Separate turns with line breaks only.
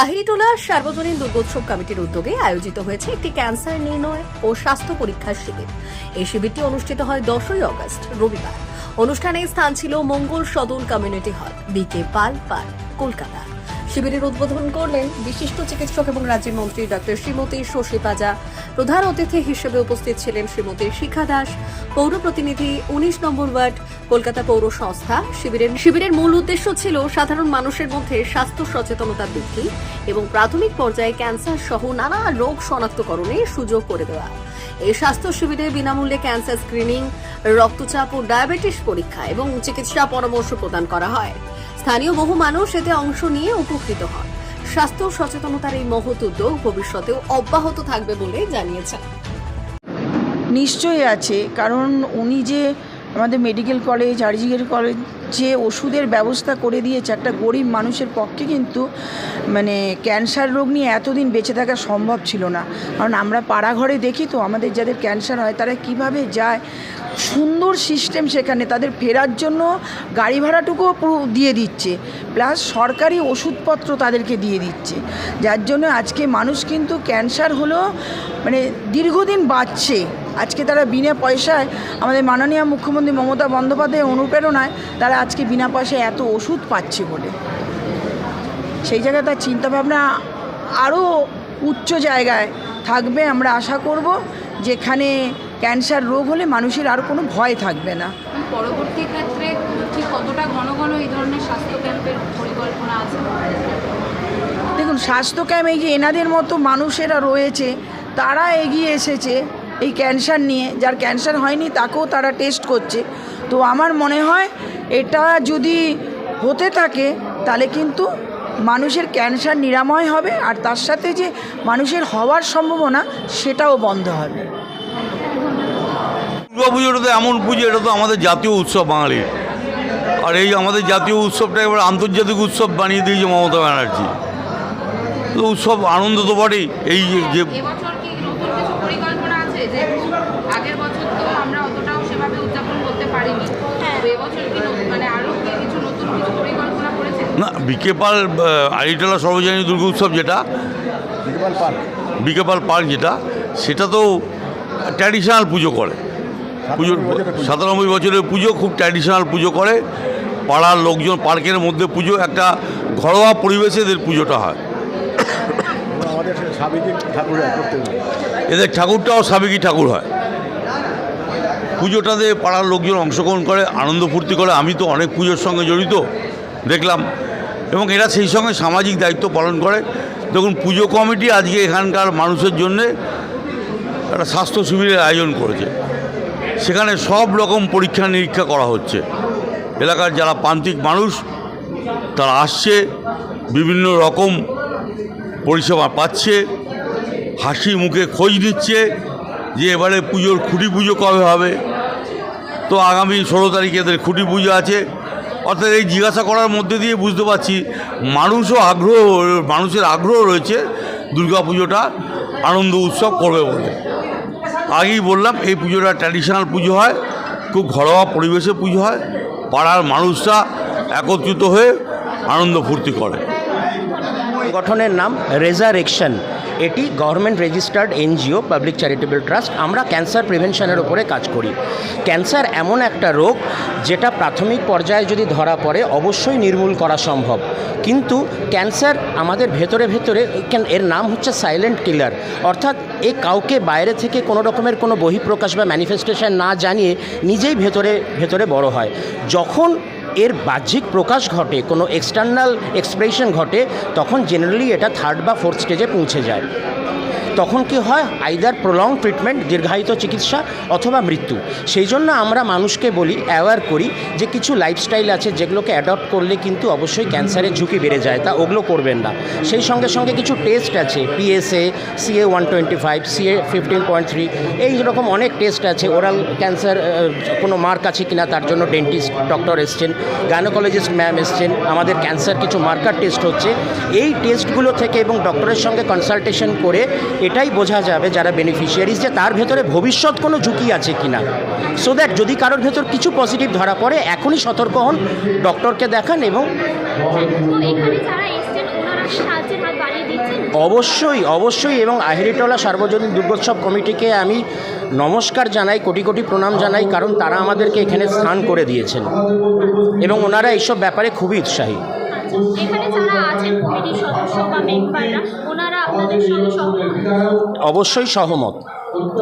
আহিরিটোলা সার্বজনীন দুর্গোৎসব কমিটির উদ্যোগে আয়োজিত হয়েছে একটি ক্যান্সার নির্ণয় ও স্বাস্থ্য পরীক্ষার শিবির। এই শিবিরটি অনুষ্ঠিত হয় দশই অগস্ট, রবিবার। অনুষ্ঠানে স্থান ছিল মঙ্গল সদন কমিউনিটি হল, বিকে পাল পাল, কলকাতা। শিবিরের উদ্বোধন করলেন বিশিষ্ট চিকিৎসক এবং রাজ্যের মন্ত্রী ডক্টর শ্রীমতী শশী পাজা। প্রধান অতিথি হিসেবে উপস্থিত ছিলেন শ্রীমতী শিখা দাস, পৌর প্রতিনিধি উনিশ নম্বর ওয়ার্ড, কলকাতা পৌর সংস্থা। শিবিরের শিবিরের মূল উদ্দেশ্য ছিল সাধারণ মানুষের মধ্যে স্বাস্থ্য সচেতনতা বৃদ্ধি এবং প্রাথমিক পর্যায়ে ক্যান্সার সহ নানা রোগ শনাক্তকরণে সুযোগ করে দেওয়া। এই স্বাস্থ্য শিবিরে বিনামূল্যে ক্যান্সার স্ক্রিনিং, রক্তচাপ ও ডায়াবেটিস পরীক্ষা এবং চিকিৎসা পরামর্শ প্রদান করা হয়। স্থানীয় বহু মানুষ এতে অংশ নিয়ে উপকৃত হন। স্বাস্থ্য সচেতনতার এই মহৎ উদ্যোগ ভবিষ্যতেও অব্যাহত থাকবে বলে জানিয়েছেন।
নিশ্চয়ই আছে, কারণ উনি যে আমাদের মেডিকেল কলেজ আরজিএর কলেজ যে ওষুধের ব্যবস্থা করে দিয়েছে, একটা গরিব মানুষের পক্ষে কিন্তু মানে ক্যান্সার রোগ নিয়ে এতদিন বেঁচে থাকা সম্ভব ছিল না। কারণ আমরা পাড়াঘরে দেখি তো, আমাদের যাদের ক্যান্সার হয়, তারা কীভাবে যায় সুন্দর সিস্টেম সেখানে তাদের ফেরার জন্য গাড়ি ভাড়াটুকুও পুরো দিয়ে দিচ্ছে। প্লাস সরকারি ওষুধপত্র তাদেরকে দিয়ে দিচ্ছে। যার জন্য আজকে মানুষ কিন্তু ক্যান্সার হলেও মানে দীর্ঘদিন বাঁচছে। আজকে তারা বিনা পয়সায় আমাদের মাননীয় মুখ্যমন্ত্রী মমতা বন্দ্যোপাধ্যায়ের অনুপ্রেরণায় তারা আজকে বিনা পয়সায় এত ওষুধ পাচ্ছে বলে। সেই জায়গায় তার চিন্তাভাবনা আরও উচ্চ জায়গায় থাকবে আমরা আশা করব, যেখানে ক্যান্সার রোগ হলে মানুষের আর কোনো ভয় থাকবে না।
পরবর্তী ক্ষেত্রে ঠিক কতটা ঘন ঘন এই ধরনের স্বাস্থ্য ক্যাম্পের পরিকল্পনা আছে?
দেখুন স্বাস্থ্য ক্যাম্প এই যে এনাদের মতো মানুষেরা রয়েছে তারা এগিয়ে এসেছে এই ক্যান্সার নিয়ে। যার ক্যান্সার হয়নি তাকেও তারা টেস্ট করছে। তো আমার মনে হয় এটা যদি হতে থাকে তাহলে কিন্তু মানুষের ক্যান্সার নিরাময় হবে আর তার সাথে যে মানুষের হওয়ার সম্ভাবনা সেটাও বন্ধ হবে।
দুর্গা পুজো পুজোটা তো এমন পুজো এটা তো আমাদের জাতীয় উৎসব বাঙালির আর এই আমাদের জাতীয় উৎসবটা এবার আন্তর্জাতিক উৎসব বানিয়ে দিয়েছে মমতা ব্যানার্জি। তো উৎসব আনন্দ তো বটেই এই যে- যে
এবছর কি নতুন কিছু পরিকল্পনা আছে? যে আগের বছর তো আমরা অতটাও সেভাবে উদযাপন করতে পারিনি। তো এবছর কি নতুন- মানে আরও কি কিছু নতুন কিছু পরিকল্পনা করেছে?
না বিকেপাল আড়িটালা সর্বজনীন দুর্গা উৎসব যেটা বিকেপাল পার্ক যেটা সেটা তো ট্র্যাডিশনাল পুজো করে। পুজোর সাতানব্বই বছরের পুজো। খুব ট্র্যাডিশনাল পুজো করে। পাড়ার লোকজন পার্কের মধ্যে পুজো একটা ঘরোয়া পরিবেশে এদের পুজোটা হয়। এদের ঠাকুরটাও সাবেকি ঠাকুর হয়। পুজোটাতে পাড়ার লোকজন অংশগ্রহণ করে আনন্দ ফুর্তি করে। আমি তো অনেক পুজোর সঙ্গে জড়িত দেখলাম। এবং এরা সেই সঙ্গে সামাজিক দায়িত্ব পালন করে। দেখুন পুজো কমিটি আজকে এখানকার মানুষের জন্যে একটা স্বাস্থ্য শিবিরের আয়োজন করেছে। সেখানে সব রকম পরীক্ষা নিরীক্ষা করা হচ্ছে। এলাকার যারা প্রান্তিক মানুষ, তারা আসছে, বিভিন্ন রকম পরিষেবা পাচ্ছে, হাসি মুখে খোঁজ নিচ্ছে যে এবারে পুজোর খুঁটি পুজো কবে হবে। তো আগামী ষোলো তারিখে এদের খুঁটি পুজো আছে। অর্থাৎ এই জিজ্ঞাসা করার মধ্যে দিয়ে বুঝতে পারছি, মানুষও আগ্রহ, মানুষের আগ্রহ রয়েছে দুর্গা পুজোটা আনন্দ উৎসব করবে বলে। আগেই বললাম, এই পুজোটা ট্র্যাডিশনাল পুজো হয়, খুব ঘরোয়া পরিবেশে পুজো হয়, পাড়ার মানুষরা একত্রিত হয়ে আনন্দ ফুর্তি করে।
সংগঠনের নাম রেজারেকশন এটি government registered NGO public charitable trust আমরা ক্যান্সার প্রিভেনশনের ওপরে কাজ করি। ক্যান্সার এমন একটা রোগ যেটা প্রাথমিক পর্যায়ে যদি ধরা পড়ে, অবশ্যই নির্মূল করা সম্ভব। কিন্তু ক্যান্সার আমাদের ভেতরে ভেতরে, এর নাম হচ্ছে সাইলেন্ট কিলার অর্থাৎ এ কাউকে বাইরে থেকে কোনো রকমের কোনো বহিঃপ্রকাশ বা ম্যানিফেস্টেশন না জানিয়ে নিজেই ভেতরে ভেতরে বড় হয়। যখন এর বাহ্যিক প্রকাশ ঘটে, কোনো এক্সটার্নাল এক্সপ্রেশন ঘটে, তখন জেনারেলি এটা থার্ড বা ফোর্থ স্টেজে পৌঁছে যায়। তখন কি হয়? আইদার প্রলং ট্রিটমেন্ট দীর্ঘায়িত চিকিৎসা অথবা মৃত্যু। সেই জন্য আমরা মানুষকে বলি অ্যাওয়ার করি যে কিছু লাইফস্টাইল আছে যেগুলোকে অ্যাডপ্ট করলে কিন্তু অবশ্যই ক্যান্সারের ঝুঁকি বেড়ে যায়, তা ওগুলো করবেন না। সেই সঙ্গে সঙ্গে কিছু টেস্ট আছে PSA CA one twenty five CA fifteen point three এই রকম অনেক টেস্ট আছে। ওরাল ক্যান্সার কোনো মার্ক আছে কিনা তার জন্য ডেন্টিস্ট ডক্টর এসছেন গাইনোকোলজিস্ট ম্যাম এসছেন, আমাদের ক্যান্সার কিছু মার্কার টেস্ট হচ্ছে। এই টেস্টগুলো থেকে এবং ডক্টরের সঙ্গে কনসালটেশন করে এটাই বোঝা যাবে যারা বেনিফিশিয়ারিজ যে তার ভেতরে ভবিষ্যৎ কোনো ঝুঁকি আছে কিনা। সো দ্যাট যদি কারোর ভেতর কিছু পজিটিভ ধরা পড়ে এখনই সতর্ক হন ডক্টরকে দেখান এবং
কি
অবশ্যই অবশ্যই এবং আহিরিটোলা সার্বজনীন দুর্গোৎসব কমিটিকে আমি নমস্কার জানাই কোটি কোটি প্রণাম জানাই কারণ তারা আমাদেরকে এখানে স্থান করে দিয়েছেন। এবং ওনারা এইসব ব্যাপারে খুবই উৎসাহী। অবশ্যই সহমত।